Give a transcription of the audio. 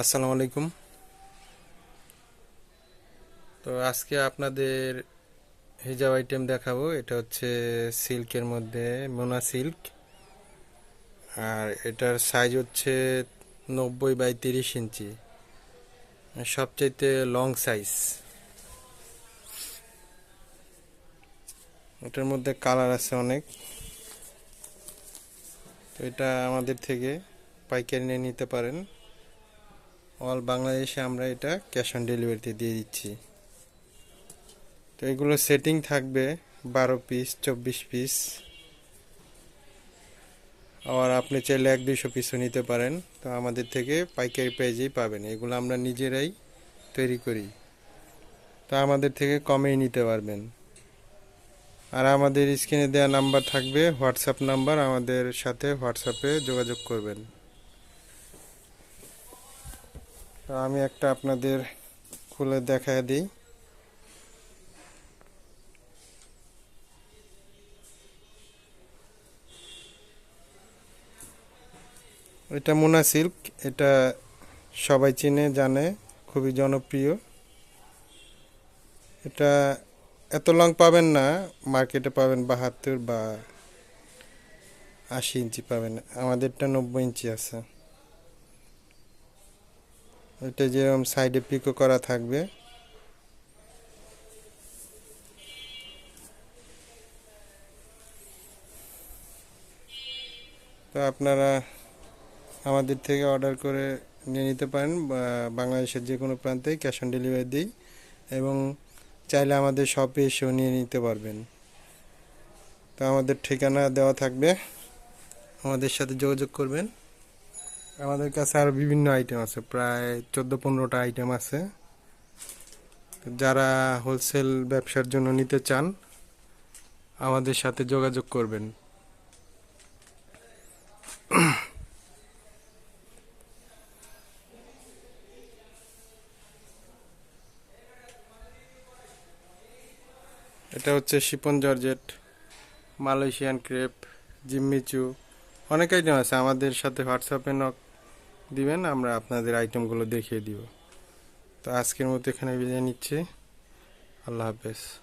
আসসালামু আলাইকুম। তো আজকে আপনাদের হিজাব আইটেম দেখাবো। এটা হচ্ছে সিল্কের মধ্যে মোনা সিল্ক। আর এটার সাইজ হচ্ছে নব্বই বাই তিরিশ ইঞ্চি। সবচাইতে লং সাইজ এটার মধ্যে কালার আছে অনেক। তো এটা আমাদের থেকে পাইকারি নিয়ে নিতে পারেন। অল বাংলাদেশে আমরা এটা ক্যাশ অন ডেলিভারিতে দিয়ে দিচ্ছি। তো এগুলো সেটিং থাকবে বারো পিস চব্বিশ পিস আবার আপনি চাইলে এক দুশো পিসও নিতে পারেন। তো আমাদের থেকে পাইকারি প্রাইজেই পাবেন। এগুলো আমরা নিজেরাই তৈরি করি। তো আমাদের থেকে কমেই নিতে পারবেন। আর আমাদের স্ক্রিনে দেওয়া নাম্বার থাকবে হোয়াটসঅ্যাপ নাম্বার। আমাদের সাথে হোয়াটসঅ্যাপে যোগাযোগ করবেন। তো আমি একটা আপনাদের খুলে দেখা দিই। এটা মোনা সিল্ক, এটা সবাই চিনে, জানে, খুবই জনপ্রিয়। এটা এত লং পাবেন না, মার্কেটে পাবেন বাহাত্তর বা আশি ইঞ্চি পাবেন। আমাদেরটা নব্বই ইঞ্চি আছে। এটা যেরকম সাইডে পিকো করা থাকবে। তো আপনারা আমাদের থেকে অর্ডার করে নিয়ে নিতে পারেন বাংলাদেশের যে কোনো প্রান্তে ক্যাশ অন ডেলিভারি দিই, এবং চাইলে আমাদের শপে এসেও নিয়ে নিতে পারবেন। তো আমাদের ঠিকানা দেওয়া থাকবে। আমাদের সাথে যোগাযোগ করবেন। আমাদের কাছে আরও বিভিন্ন আইটেম আছে। প্রায় চোদ্দ পনেরোটা আইটেম আছে। যারা হোলসেল ব্যবসার জন্য নিতে চান, আমাদের সাথে যোগাযোগ করবেন। এটা হচ্ছে chiffon georgette, Malaysian crepe Jimmy Choo অনেক আইটেম আছে। আমাদের সাথে হোয়াটসঅ্যাপে নক দিবেন আমরা আপনাদের আইটেমগুলো দেখিয়ে দিব। তো আজকের মতো এখানে বিদায় নিচ্ছি। আল্লাহ হাফেজ।